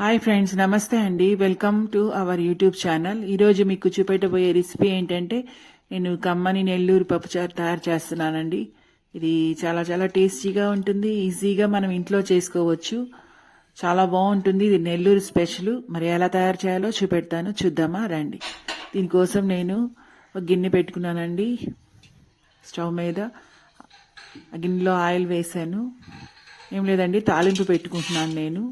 Hi friends నమస్తే అండి. Welcome to our YouTube channel. ఈరోజు మీకు చూపెట్టబోయే రెసిపీ ఏంటంటే నేను కమ్మని నెల్లూరు పప్పుచారు తయారు చేస్తున్నానండి. ఇది చాలా చాలా టేస్టీగా ఉంటుంది ఈజీగా మనం ఇంట్లో చేసుకోవచ్చు. చాలా బాగుంటుంది ఇది నెల్లూరు స్పెషల్. మరి ఎలా తయారు చేయాలో చూపెడతాను. చూద్దామా? రండి. దీనికోసం నేను ఒక గిన్నె పెట్టుకున్నానండి. స్టవ్ మీద ఆ గిన్నెలో ఆయిల్ వేసాను ఏం లేదండి తాలింపు పెట్టుకుంటున్నాను నేను.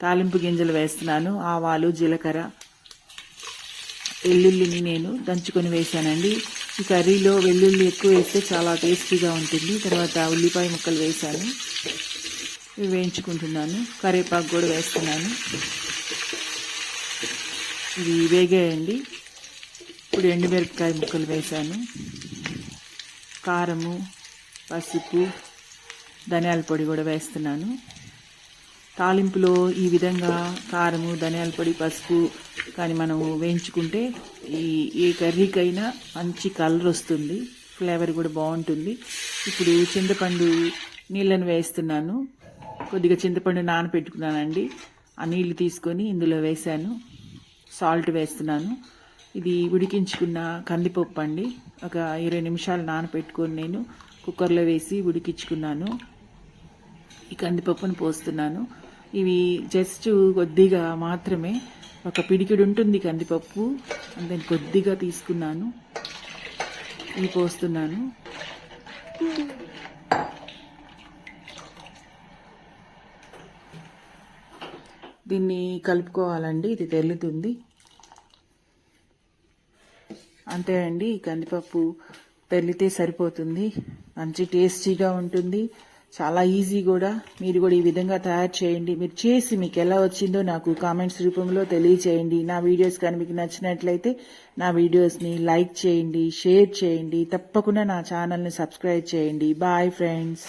తాలింపు గింజలు వేస్తున్నాను ఆవాలు జీలకర్ర వెల్లుల్లిని నేను దంచుకొని వేసానండి ఈ కర్రీలో వెల్లుల్లి ఎక్కువ వేస్తే చాలా టేస్టీగా ఉంటుంది. తర్వాత ఉల్లిపాయ ముక్కలు వేసాను ఇవి వేయించుకుంటున్నాను. కరివేపాకు కూడా వేస్తున్నాను. ఇవి వేగాయండి. ఇప్పుడు ఎండుమిరపకాయ ముక్కలు వేసాను కారము పసుపు ధనియాల పొడి కూడా వేస్తున్నాను. తాలింపులో ఈ విధంగా కారము ధనియాల పొడి పసుపు కానీ మనం వేయించుకుంటే ఈ ఏ కర్రీకైనా మంచి కలర్ వస్తుంది ఫ్లేవర్ కూడా బాగుంటుంది. ఇప్పుడు చింతపండు నీళ్ళను వేస్తున్నాను. కొద్దిగా చింతపండు నానపెట్టుకున్నానండి. ఆ నీళ్ళు తీసుకొని ఇందులో వేసాను సాల్ట్ వేస్తున్నాను. ఇది ఉడికించుకున్న కందిపప్పు అండి. ఒక ఇరవై నిమిషాలు నానబెట్టుకొని నేను కుక్కర్లో వేసి ఉడికించుకున్నాను. ఈ కందిపప్పును పోస్తున్నాను. ఇవి జస్ట్ కొద్దిగా మాత్రమే. ఒక పిడికిడు ఉంటుంది కందిపప్పు. దాన్ని కొద్దిగా తీసుకున్నాను. ఇవి పోస్తున్నాను. దీన్ని కలుపుకోవాలండి. ఇది తెల్లుతుంది. అంతే అండి. కందిపప్పు తెల్లితే సరిపోతుంది. మంచి టేస్టీగా ఉంటుంది. చాలా ఈజీ కూడా. మీరు కూడా ఈ విధంగా తయారు చేయండి. మీరు చేసి మీకు ఎలా వచ్చిందో నాకు కామెంట్స్ రూపంలో తెలియచేయండి. నా వీడియోస్ కానీ మీకు నచ్చినట్లయితే నా వీడియోస్ని లైక్ చేయండి షేర్ చేయండి. తప్పకుండా నా ఛానల్ని సబ్స్క్రైబ్ చేయండి. Bye friends